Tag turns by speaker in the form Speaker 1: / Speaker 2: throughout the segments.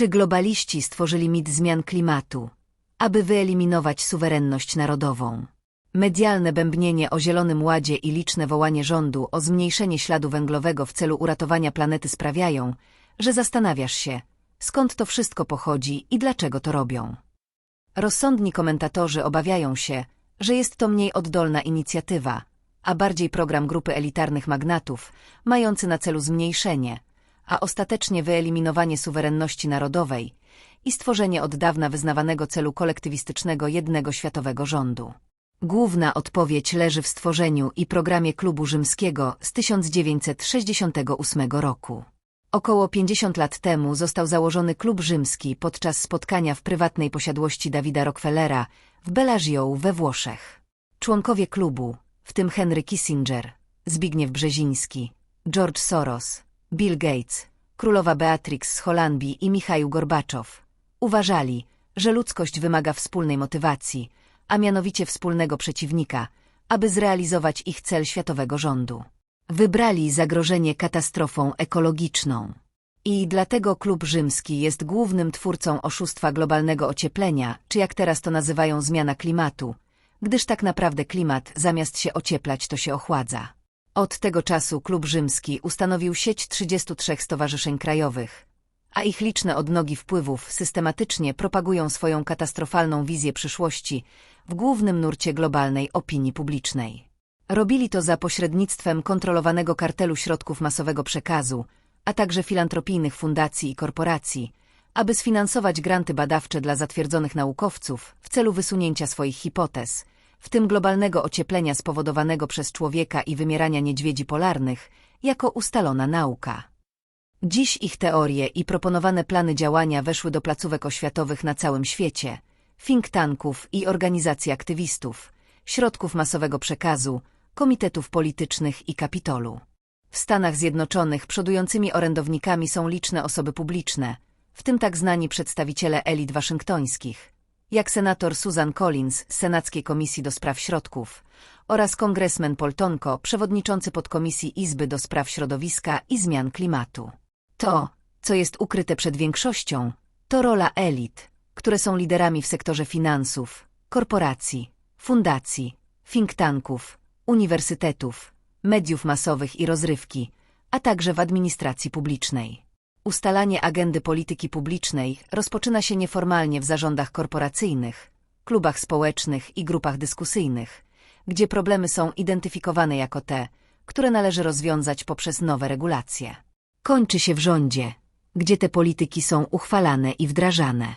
Speaker 1: Czy globaliści stworzyli mit zmian klimatu, aby wyeliminować suwerenność narodową? Medialne bębnienie o Zielonym Ładzie i liczne wołanie rządu o zmniejszenie śladu węglowego w celu uratowania planety sprawiają, że zastanawiasz się, skąd to wszystko pochodzi i dlaczego to robią. Rozsądni komentatorzy obawiają się, że jest to mniej oddolna inicjatywa, a bardziej program grupy elitarnych magnatów, mający na celu zmniejszenie, a ostatecznie wyeliminowanie suwerenności narodowej i stworzenie od dawna wyznawanego celu kolektywistycznego jednego światowego rządu. Główna odpowiedź leży w stworzeniu i programie klubu rzymskiego z 1968 roku. Około 50 lat temu został założony klub rzymski podczas spotkania w prywatnej posiadłości Dawida Rockefellera w Bellagio we Włoszech. Członkowie klubu, w tym Henry Kissinger, Zbigniew Brzeziński, George Soros, Bill Gates, królowa Beatrix z Holandii i Michał Gorbaczow, uważali, że ludzkość wymaga wspólnej motywacji, a mianowicie wspólnego przeciwnika, aby zrealizować ich cel światowego rządu. Wybrali zagrożenie katastrofą ekologiczną. I dlatego klub rzymski jest głównym twórcą oszustwa globalnego ocieplenia, czy jak teraz to nazywają zmiana klimatu, gdyż tak naprawdę klimat zamiast się ocieplać to się ochładza. Od tego czasu klub rzymski ustanowił sieć 33 stowarzyszeń krajowych, a ich liczne odnogi wpływów systematycznie propagują swoją katastrofalną wizję przyszłości w głównym nurcie globalnej opinii publicznej. Robili to za pośrednictwem kontrolowanego kartelu środków masowego przekazu, a także filantropijnych fundacji i korporacji, aby sfinansować granty badawcze dla zatwierdzonych naukowców w celu wysunięcia swoich hipotez, w tym globalnego ocieplenia spowodowanego przez człowieka i wymierania niedźwiedzi polarnych, jako ustalona nauka. Dziś ich teorie i proponowane plany działania weszły do placówek oświatowych na całym świecie, think tanków i organizacji aktywistów, środków masowego przekazu, komitetów politycznych i kapitolu. W Stanach Zjednoczonych przodującymi orędownikami są liczne osoby publiczne, w tym tak znani przedstawiciele elit waszyngtońskich, jak senator Susan Collins z Senackiej Komisji do Spraw Środków oraz kongresmen Poltonko, przewodniczący podkomisji Izby do Spraw Środowiska i Zmian Klimatu. To, co jest ukryte przed większością, to rola elit, które są liderami w sektorze finansów, korporacji, fundacji, think tanków, uniwersytetów, mediów masowych i rozrywki, a także w administracji publicznej. Ustalanie agendy polityki publicznej rozpoczyna się nieformalnie w zarządach korporacyjnych, klubach społecznych i grupach dyskusyjnych, gdzie problemy są identyfikowane jako te, które należy rozwiązać poprzez nowe regulacje. Kończy się w rządzie, gdzie te polityki są uchwalane i wdrażane.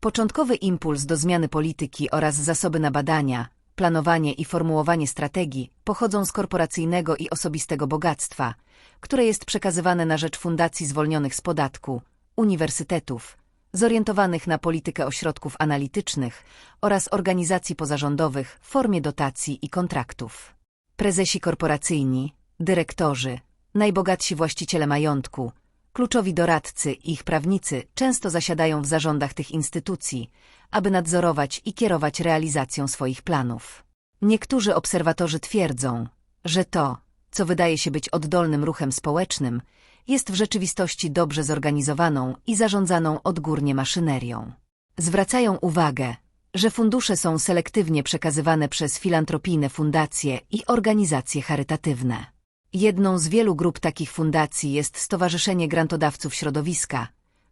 Speaker 1: Początkowy impuls do zmiany polityki oraz zasoby na badania, planowanie i formułowanie strategii pochodzą z korporacyjnego i osobistego bogactwa, które jest przekazywane na rzecz fundacji zwolnionych z podatku, uniwersytetów, zorientowanych na politykę ośrodków analitycznych oraz organizacji pozarządowych w formie dotacji i kontraktów. Prezesi korporacyjni, dyrektorzy, najbogatsi właściciele majątku, kluczowi doradcy i ich prawnicy często zasiadają w zarządach tych instytucji, aby nadzorować i kierować realizacją swoich planów. Niektórzy obserwatorzy twierdzą, że to, co wydaje się być oddolnym ruchem społecznym, jest w rzeczywistości dobrze zorganizowaną i zarządzaną odgórnie maszynerią. Zwracają uwagę, że fundusze są selektywnie przekazywane przez filantropijne fundacje i organizacje charytatywne. Jedną z wielu grup takich fundacji jest Stowarzyszenie Grantodawców Środowiska,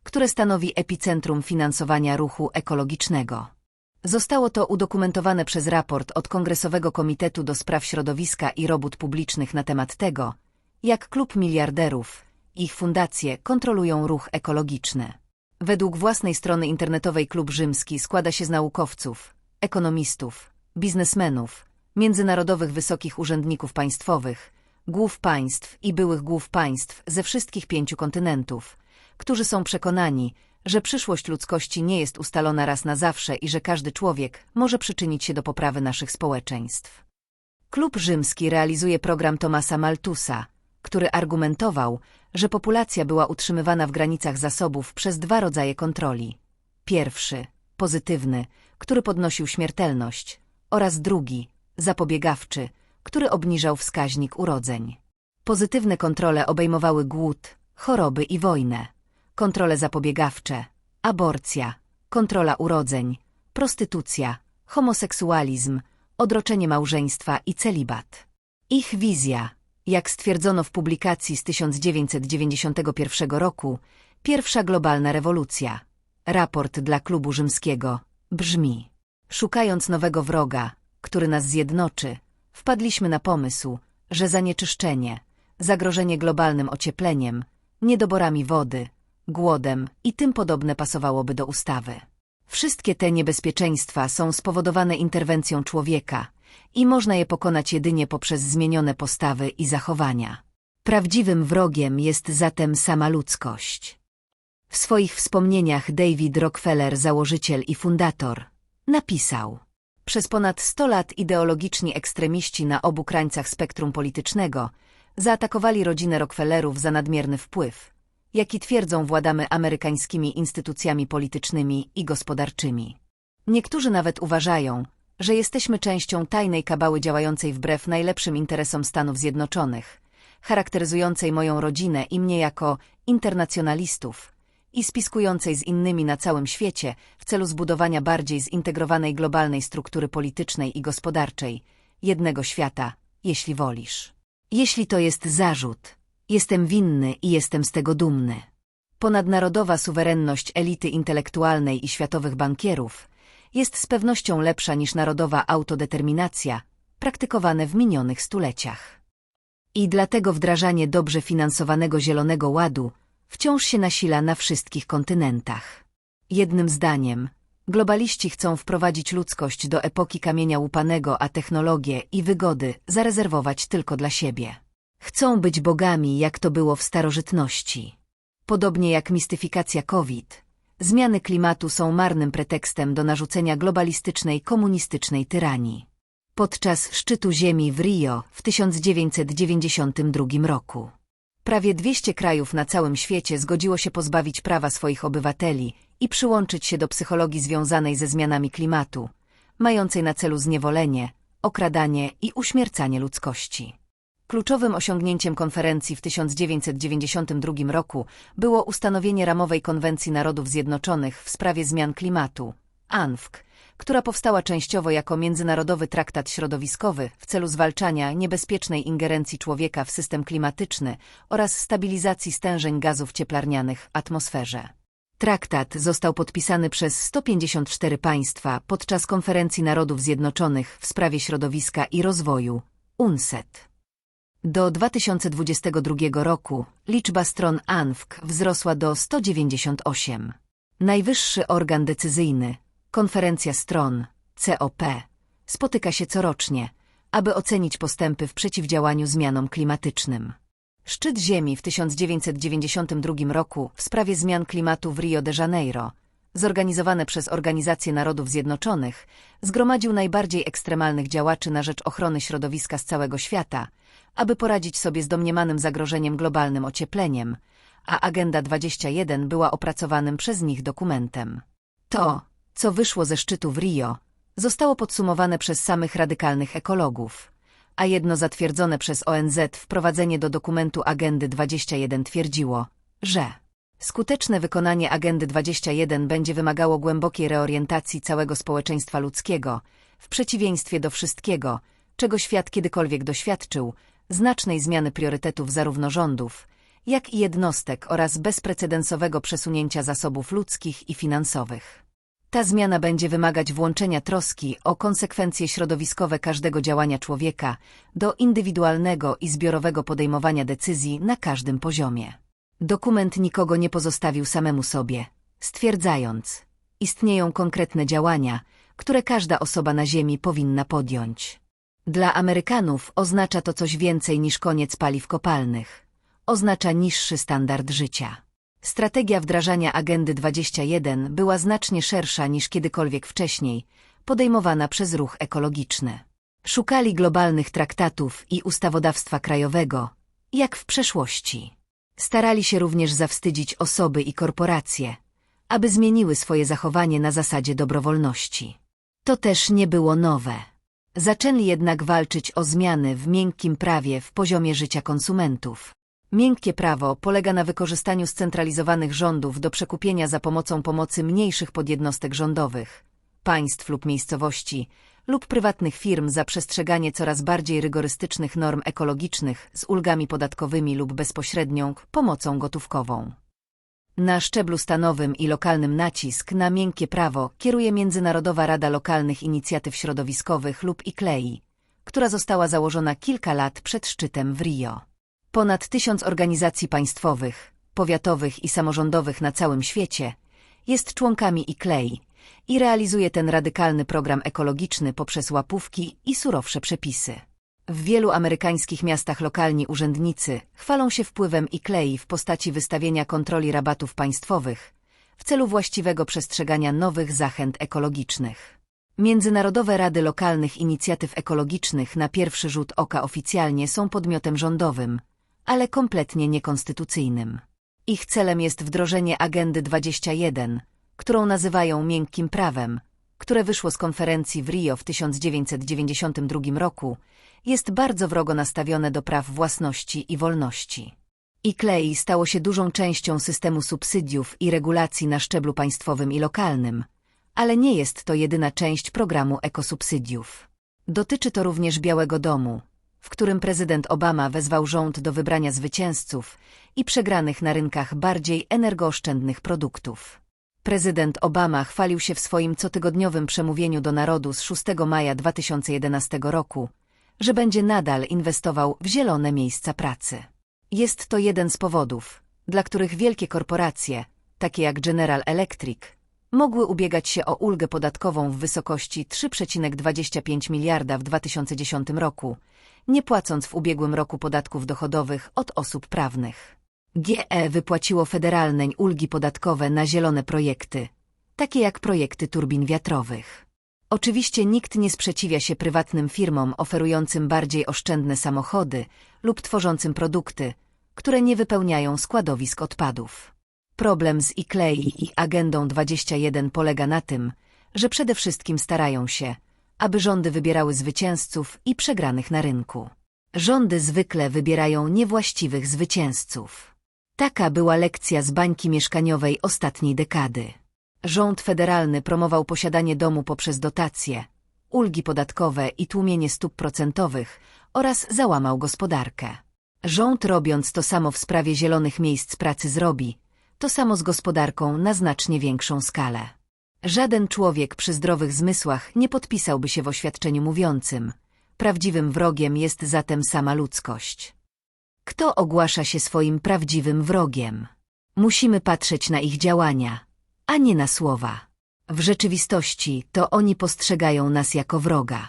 Speaker 1: które stanowi epicentrum finansowania ruchu ekologicznego. Zostało to udokumentowane przez raport od Kongresowego Komitetu do Spraw Środowiska i Robót Publicznych na temat tego, jak klub miliarderów, ich fundacje kontrolują ruch ekologiczny. Według własnej strony internetowej Klub Rzymski składa się z naukowców, ekonomistów, biznesmenów, międzynarodowych wysokich urzędników państwowych, głów państw i byłych głów państw ze wszystkich pięciu kontynentów, którzy są przekonani, że przyszłość ludzkości nie jest ustalona raz na zawsze i że każdy człowiek może przyczynić się do poprawy naszych społeczeństw. Klub rzymski realizuje program Tomasa Maltusa, który argumentował, że populacja była utrzymywana w granicach zasobów przez dwa rodzaje kontroli. Pierwszy, pozytywny, który podnosił śmiertelność, oraz drugi, zapobiegawczy, który obniżał wskaźnik urodzeń. Pozytywne kontrole obejmowały głód, choroby i wojnę kontrole zapobiegawcze, aborcja, kontrola urodzeń, prostytucja, homoseksualizm, odroczenie małżeństwa i celibat. Ich wizja, jak stwierdzono w publikacji z 1991 roku, pierwsza globalna rewolucja, raport dla klubu rzymskiego, brzmi. Szukając nowego wroga, który nas zjednoczy, wpadliśmy na pomysł, że zanieczyszczenie, zagrożenie globalnym ociepleniem, niedoborami wody, głodem i tym podobne pasowałoby do ustawy. Wszystkie te niebezpieczeństwa są spowodowane interwencją człowieka i można je pokonać jedynie poprzez zmienione postawy i zachowania. Prawdziwym wrogiem jest zatem sama ludzkość. W swoich wspomnieniach David Rockefeller, założyciel i fundator, napisał Przez ponad 100 lat ideologiczni ekstremiści na obu krańcach spektrum politycznego zaatakowali rodzinę Rockefellerów za nadmierny wpływ, jaki twierdzą władamy amerykańskimi instytucjami politycznymi i gospodarczymi. Niektórzy nawet uważają, że jesteśmy częścią tajnej kabały działającej wbrew najlepszym interesom Stanów Zjednoczonych, charakteryzującej moją rodzinę i mnie jako internacjonalistów i spiskującej z innymi na całym świecie w celu zbudowania bardziej zintegrowanej globalnej struktury politycznej i gospodarczej, jednego świata, jeśli wolisz. Jeśli to jest zarzut, jestem winny i jestem z tego dumny. Ponadnarodowa suwerenność elity intelektualnej i światowych bankierów jest z pewnością lepsza niż narodowa autodeterminacja, praktykowane w minionych stuleciach. I dlatego wdrażanie dobrze finansowanego Zielonego Ładu wciąż się nasila na wszystkich kontynentach. Jednym zdaniem, globaliści chcą wprowadzić ludzkość do epoki kamienia łupanego, a technologię i wygody zarezerwować tylko dla siebie. Chcą być bogami, jak to było w starożytności. Podobnie jak mistyfikacja COVID, zmiany klimatu są marnym pretekstem do narzucenia globalistycznej komunistycznej tyranii. Podczas szczytu Ziemi w Rio w 1992 roku. Prawie 200 krajów na całym świecie zgodziło się pozbawić prawa swoich obywateli i przyłączyć się do psychologii związanej ze zmianami klimatu, mającej na celu zniewolenie, okradanie i uśmiercanie ludzkości. Kluczowym osiągnięciem konferencji w 1992 roku było ustanowienie ramowej konwencji Narodów Zjednoczonych w sprawie zmian klimatu, ANFK, która powstała częściowo jako międzynarodowy traktat środowiskowy w celu zwalczania niebezpiecznej ingerencji człowieka w system klimatyczny oraz stabilizacji stężeń gazów cieplarnianych w atmosferze. Traktat został podpisany przez 154 państwa podczas konferencji Narodów Zjednoczonych w sprawie środowiska i rozwoju, UNCED. Do 2022 roku liczba stron ANFK wzrosła do 198. Najwyższy organ decyzyjny, konferencja stron, COP, spotyka się corocznie, aby ocenić postępy w przeciwdziałaniu zmianom klimatycznym. Szczyt Ziemi w 1992 roku w sprawie zmian klimatu w Rio de Janeiro, zorganizowane przez Organizację Narodów Zjednoczonych, zgromadził najbardziej ekstremalnych działaczy na rzecz ochrony środowiska z całego świata, aby poradzić sobie z domniemanym zagrożeniem globalnym ociepleniem, a Agenda 21 była opracowanym przez nich dokumentem. To, co wyszło ze szczytu w Rio, zostało podsumowane przez samych radykalnych ekologów, a jedno zatwierdzone przez ONZ wprowadzenie do dokumentu Agendy 21 twierdziło, że skuteczne wykonanie Agendy 21 będzie wymagało głębokiej reorientacji całego społeczeństwa ludzkiego, w przeciwieństwie do wszystkiego, czego świat kiedykolwiek doświadczył, znacznej zmiany priorytetów zarówno rządów, jak i jednostek oraz bezprecedensowego przesunięcia zasobów ludzkich i finansowych. Ta zmiana będzie wymagać włączenia troski o konsekwencje środowiskowe każdego działania człowieka do indywidualnego i zbiorowego podejmowania decyzji na każdym poziomie. Dokument nikogo nie pozostawił samemu sobie, stwierdzając, istnieją konkretne działania, które każda osoba na Ziemi powinna podjąć. Dla Amerykanów oznacza to coś więcej niż koniec paliw kopalnych. Oznacza niższy standard życia. Strategia wdrażania Agendy 21 była znacznie szersza niż kiedykolwiek wcześniej, podejmowana przez ruch ekologiczny. Szukali globalnych traktatów i ustawodawstwa krajowego, jak w przeszłości. Starali się również zawstydzić osoby i korporacje, aby zmieniły swoje zachowanie na zasadzie dobrowolności. To też nie było nowe. Zaczęli jednak walczyć o zmiany w miękkim prawie w poziomie życia konsumentów. Miękkie prawo polega na wykorzystaniu scentralizowanych rządów do przekupienia za pomocą pomocy mniejszych podjednostek rządowych, państw lub miejscowości lub prywatnych firm za przestrzeganie coraz bardziej rygorystycznych norm ekologicznych z ulgami podatkowymi lub bezpośrednią pomocą gotówkową. Na szczeblu stanowym i lokalnym nacisk na miękkie prawo kieruje Międzynarodowa Rada Lokalnych Inicjatyw Środowiskowych lub ICLEI, która została założona kilka lat przed szczytem w Rio. Ponad tysiąc organizacji państwowych, powiatowych i samorządowych na całym świecie jest członkami ICLEI i realizuje ten radykalny program ekologiczny poprzez łapówki i surowsze przepisy. W wielu amerykańskich miastach lokalni urzędnicy chwalą się wpływem ICLEI w postaci wystawienia kontroli rabatów państwowych w celu właściwego przestrzegania nowych zachęt ekologicznych. Międzynarodowe Rady Lokalnych Inicjatyw Ekologicznych na pierwszy rzut oka oficjalnie są podmiotem rządowym, ale kompletnie niekonstytucyjnym. Ich celem jest wdrożenie Agendy 21, którą nazywają miękkim prawem, które wyszło z konferencji w Rio w 1992 roku, jest bardzo wrogo nastawione do praw własności i wolności. ICLEI stało się dużą częścią systemu subsydiów i regulacji na szczeblu państwowym i lokalnym, ale nie jest to jedyna część programu ekosubsydiów. Dotyczy to również Białego Domu, w którym prezydent Obama wezwał rząd do wybrania zwycięzców i przegranych na rynkach bardziej energooszczędnych produktów. Prezydent Obama chwalił się w swoim cotygodniowym przemówieniu do narodu z 6 maja 2011 roku, że będzie nadal inwestował w zielone miejsca pracy. Jest to jeden z powodów, dla których wielkie korporacje, takie jak General Electric, mogły ubiegać się o ulgę podatkową w wysokości 3,25 miliarda w 2010 roku, nie płacąc w ubiegłym roku podatków dochodowych od osób prawnych. GE wypłaciło federalne ulgi podatkowe na zielone projekty, takie jak projekty turbin wiatrowych. Oczywiście nikt nie sprzeciwia się prywatnym firmom oferującym bardziej oszczędne samochody lub tworzącym produkty, które nie wypełniają składowisk odpadów. Problem z ICLEI i Agendą 21 polega na tym, że przede wszystkim starają się, aby rządy wybierały zwycięzców i przegranych na rynku. Rządy zwykle wybierają niewłaściwych zwycięzców. Taka była lekcja z bańki mieszkaniowej ostatniej dekady. Rząd federalny promował posiadanie domu poprzez dotacje, ulgi podatkowe i tłumienie stóp procentowych oraz załamał gospodarkę. Rząd robiąc to samo w sprawie zielonych miejsc pracy zrobi, to samo z gospodarką na znacznie większą skalę. Żaden człowiek przy zdrowych zmysłach nie podpisałby się w oświadczeniu mówiącym prawdziwym wrogiem jest zatem sama ludzkość. Kto ogłasza się swoim prawdziwym wrogiem? Musimy patrzeć na ich działania, a nie na słowa. W rzeczywistości to oni postrzegają nas jako wroga.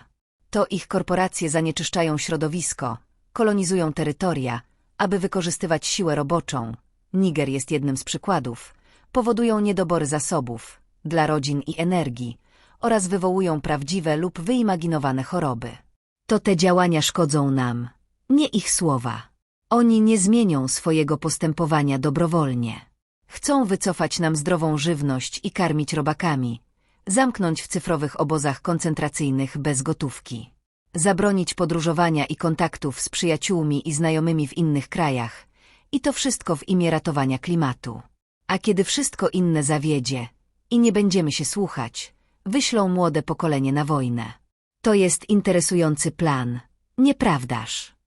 Speaker 1: To ich korporacje zanieczyszczają środowisko, kolonizują terytoria, aby wykorzystywać siłę roboczą. Niger jest jednym z przykładów. Powodują niedobory zasobów dla rodzin i energii oraz wywołują prawdziwe lub wyimaginowane choroby. To te działania szkodzą nam, nie ich słowa. Oni nie zmienią swojego postępowania dobrowolnie. Chcą wycofać nam zdrową żywność i karmić robakami, zamknąć w cyfrowych obozach koncentracyjnych bez gotówki, zabronić podróżowania i kontaktów z przyjaciółmi i znajomymi w innych krajach i to wszystko w imię ratowania klimatu. A kiedy wszystko inne zawiedzie i nie będziemy się słuchać, wyślą młode pokolenie na wojnę. To jest interesujący plan, nieprawdaż?